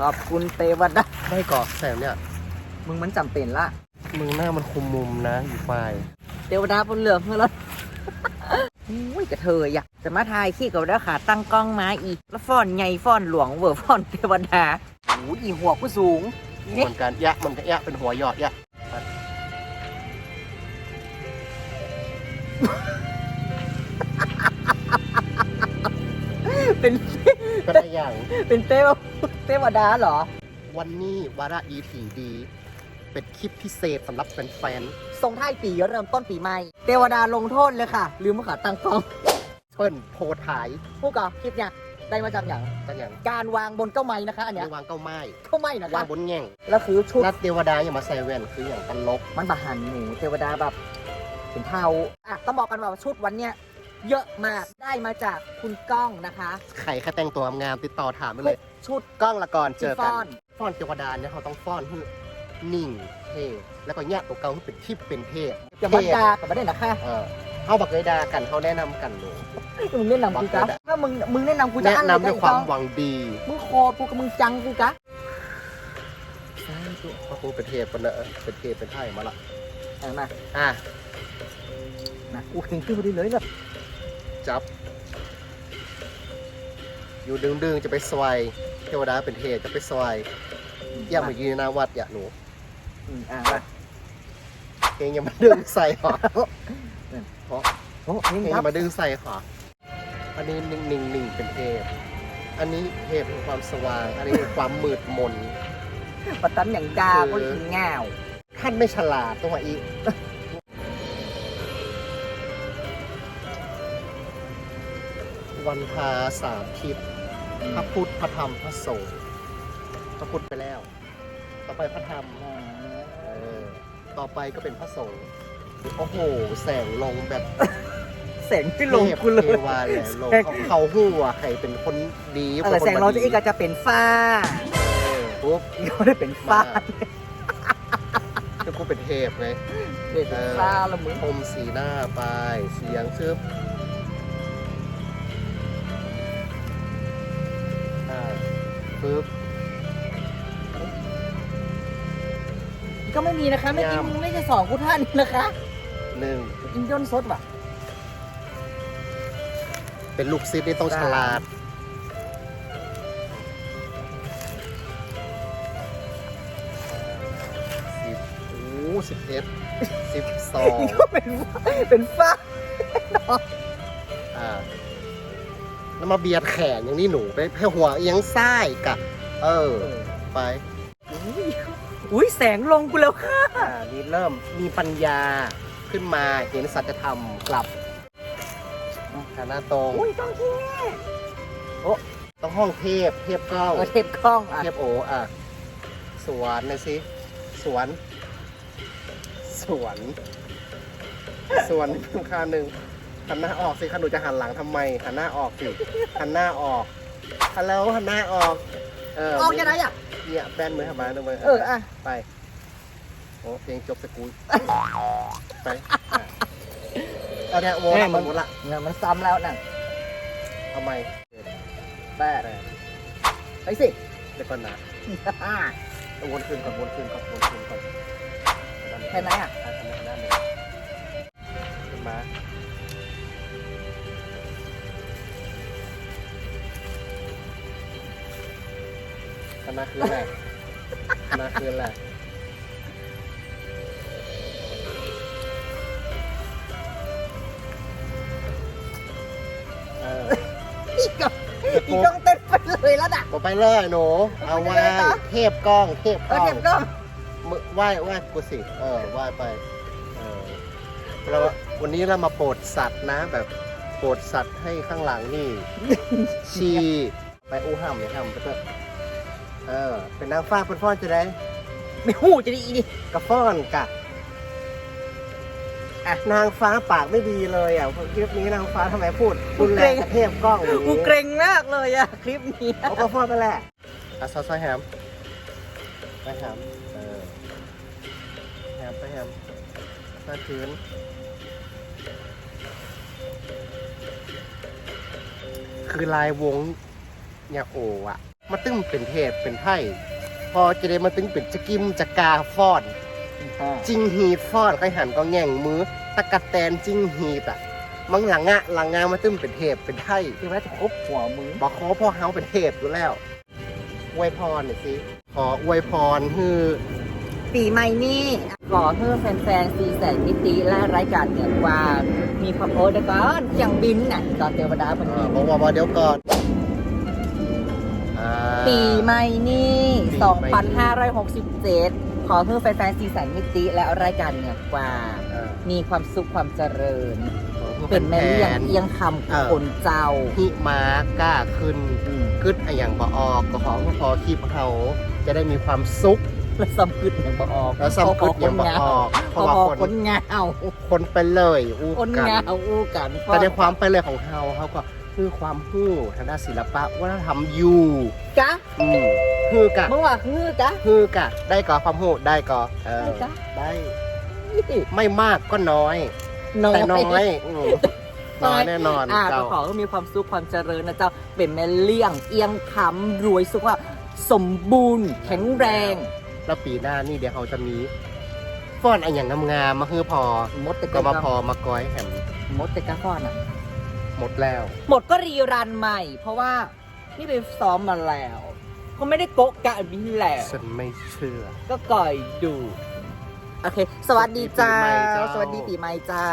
ขอบคุณเทวดาไม่ก่อแซมเนี่ย มึงมันจำเป็นละ มึงหน้ามันคุมมุมนะอยู่ไฟล์เทวดาบนเหลืองเพื่อนแล้วอุ้ยกระเทยอยากจะมาทายขี้กับแล้วขาตั้งกล้องมาอีก แล้วฟ้อนใหญ่ฟ้อนหลวงเวอร์ฟ้อนเทวดาโอ้ยอีหัวกูสูงอีเหนี่มือนกันยะมันก็ยะเป็นหัวหยอดยะเป็นก็ได้อย่างเป็นเทว เทวดาเหรอ วันนี้วาระดีถีดี เป็นคลิปพิเศษสำหรับแฟนส่งท้ายปีเริ่มต้นปีใหม่ เทวดาลงโทษเลยค่ะ ลืมมาขาตั้งกล้องๆเพิ่นโพถ่ายผู้ก่อคลิปเนี่ยได้มาจากอย่างกันอย่างการวางบนเก้าไม้นะคะ อันเนี้ยวางเก้าไม้เก้าไม้นะวาคะงบนแง่งแล้วคือชุด นัดเทวดาอย่ามาใส่แว่นคืออย่างตลกมันบาหันหนูเทวดาแบบเป็นเทาอะต้องบอกกันว่าชุดวันเนี้ย เยอะมากได้มาจากคุณก้องนะคะใครแค่แต่งตัวงามติดต่อถามไปเลยชุด กล้องละก่อนเจอที่กัฟ้อน นฟ้อนเทวดาเนี่ยเขาต้องฟ้อนให้นิ่งเท่แล้วก็แยกตัวเก่าให้เป็นทิพเป็นเทพอย่าบันดากับประเด็นนะคะเออเขาบักเลยดากันเขาแนะนำกันหนูมึงแนะนำกูกะถ้ามึงมึงแนะนำกูจะแนะอ้างนำด้วยความไอ้หวังดีก้องมึงโคตรกูกับมึงจังกูกะพระครูเป็นเทพเป็นเนอะเป็นเทพเป็นไทยมาละเอามาอะมากูเห็นขึ้นพอดีเลยแบบ จับ อยู่ดึงดึงๆจะไปสวายเทวดาเป็นเทพจะไปสวายอย่ามายืนหนาวัดอย่าหนูอืมอะมาเองอย่ามาดึงใส่หรอโอ้เพลงเองอครับย่ามาดึงใส่หรออันนี้นิ่งนิ่งนิ่งเป็นเทพอันนี้เทพคือความสว่าง อันนี้คือความมืดมน ปัตตันอย่างดาก็ถึงแง่วท่านไม่ฉลาดตัวมาอี วันพาสามทิศพระพุทธพระธรรมพระสงฆ์พระพุทธไปแล้ว ต่อไปพระธรรมเออต่อไปก็เป็นพระสงฆ์โอ้โห แสงลงแบบแสงที่ลงกูเลเทยวาเลยลงแสงเขาเขาหู้ว่าใครเป็นคนดีเออแสงเราจะอีกก็จะเป็นฟ้าเออปุ๊บก็ได้เป็นฟ้าก็กูเป็นเทพไงเป็นฟ้าละมึงพรมสีหน้าไปเสียงชึบ ปึ๊บ ก็ไม่มีนะคะไม่กินยำ ไม่ใช่สองกูท่านนะคะหนึ่งกินย่นสดว่ะ เป็นลูกศิษย์นี่ต้องได้ฉลาด สิบโอ้สิบเอ็ดสิบสอง ก็เป็นเป็นฟ้าอ่า แล้วมาเบียดแขนอย่างนี้หนูไปให้หัวเอียงซ้ายกะ เออ ไปอุ้ยอุ้ยแสงลงกูแล้วค่ะอ่านี่เริ่มมีปัญญาขึ้นมาเห็นสัจธรรมกลับฐานะตรงอุ้ยต้องเท่ต้องห้องเทพ เทพเก้าเออเทปกล้องอะเทพโออะ สวนหนะสิสวน สวน สวนเป็นค่าหนึ่ง หันหน้าออกสิคะหนูจะหันหลังทำไม หันหน้าออกสิหันหน้าออกฮัลโหลหันหน้าออก เออออกยังไงอะเนี่ยแบนมือทำไมนึกมือเอออะไปโอ้เพลงจบสกูลไปอะเอาเนี่ยโว้ละหมดละเนี่ยมันซ้ำแล้วนั่นทำไมแปดแต่ไปสิเดี๋ยวก่อนนะเอาวนคืนก่อนวนคืนก่อนวนคืนก่อนใช่ไหมอะอะทำไมด้านหนึ่งขึ้นมา คณะคืออะไรคณะคืออะไรเอออีกก็อีกต้องเต้นไปเลยแล้วน่ะ ต่อไปเลยหนู เอาไหว้เอาไปเลยนะเทพกล้อง เทพเอกอล้องเทปกล้องมึไหว้ไหว้กูสิ เออไหว้ไป เออเราวันนี้เรามาโปรดสัตว์นะ แบบโปรดสัตว์ให้ข้างหลังนี่ ชีไปอู้ห้ามอย่าห้ามไปเถอะ เออ เป็นนางฟ้าเป็นฟ้อนจะได้ไม่หูจะดีอีนี่กระฟ้อนกะอะนางฟ้าปากไม่ดีเลยอะคลิปนี้นางฟ้าทำไมพูดรุนแรงกับเทพกล้องอย่างกูนี้เกรงมากเลยอะคลิปนี้เอากระฟ้อนไปแหละอะซอสแฮมไปแฮมเออแฮมไปแฮมมาคืนคือลายวงเนี่ยโออะ มาตึ้งเป็นเทพเป็นไพ่พอจะได้มาตึ้งเป็นจะกิมจะกาฟ้อน จิงฮีดฟ้อนใครหันก็แง่งมือตะกะแตนจิงฮีดอะมังหลังงะหลังงามาตึ้งเป็นเทพเป็นไพ่คือว่าจะครบหัวมือบอกขอพ่อเฮาเป็นเทพอยู่แล้วอวยพรหน่อยสิขออวยพรคือปีใหม่นี้ขอให้แฟนๆซีแสนมิติและรายการเหนือกว่า มีความโอ้เดี๋ยวก่อนยังบินน่ะตอนเทวดาพันอ่านี้บอกว่าบอกเดี๋ยวก่อนอ่า ปีใหม่นี้ปีใหม่นี้2567 ขอให้แฟนๆซีแสนมิติและรายการเหนือกว่าอ่ามีความสุขความเจริญขอให้เป็นแม่เลี้ยงฟนเอียงคำคนเจ้าหิมากล้าขึ้นอืมขึ้นอะอย่างบ่ออกก็ขอให้พอคลิปเขาจะได้มีความสุขแล้วซ้ำกึดยังบ่ออกแล้วซ้ำกึดยังบ่ออกเพเพราะราะว่าว่าคนคนเงาคนไปเลยอู้คนกันเงาอู้กันแต่ในความไปเลยของเขาเขาก็ คือความฮู้ทางด้านศิลปะวัฒนธรรมอยู่กะอืมฮือกะเมื่อวานคือกะฮือกะ ได้ก่อความฮู้ได้ก่อเออได้กะได้ไม่มากก็น้อย น้อยแต่น้อยอืมน้อยแน่นอนอ่าก็เจ้าขอให้มีความสุขความเจริญนะเจ้าเป็นแม่เลี้ยงเอียงคำรวยสุขภาพสมบูรณ์ แข็งแรง แล้วปีหน้านี่เดี๋ยวเขาจะมีฟ้อนอันอย่างงามๆมาคือพอมดแต่ก็ก็มาพอมาก้อยแหมมดแต่กะก้อนอะ หมดแล้ว หมดก็รีรันใหม่ เพราะว่านี่ไปซ้อมมาแล้วเขาไม่ได้โกะกะบินแล้วฉันไม่เชื่อ ก็ก่อยดู โอเค สวัสดีเจ้า สวัสดีปีใหม่เจ้า